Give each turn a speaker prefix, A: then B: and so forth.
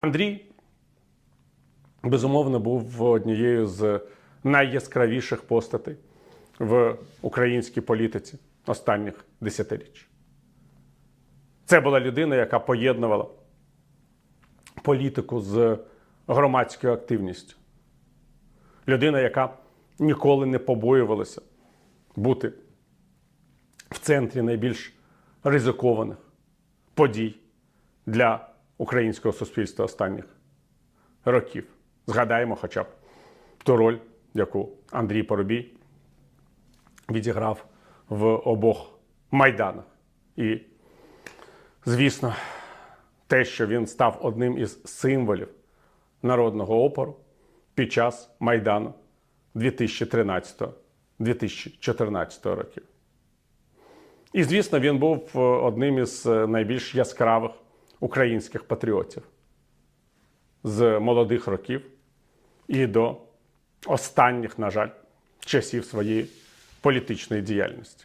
A: Андрій, безумовно, був однією з найяскравіших постатей в українській політиці останніх десятиріч. Це була людина, яка поєднувала політику з громадською активністю. Людина, яка ніколи не побоювалася бути в центрі найбільш ризикованих подій для українського суспільства останніх років. Згадаємо хоча б ту роль, яку Андрій Поробій відіграв в обох майданах. І, звісно, те, що він став одним із символів народного опору під час Майдану 2013-2014 років. І, звісно, він був е, одним із е, найбільш яскравих українських патріотів з молодих років і до останніх, на жаль, часів своєї політичної діяльності.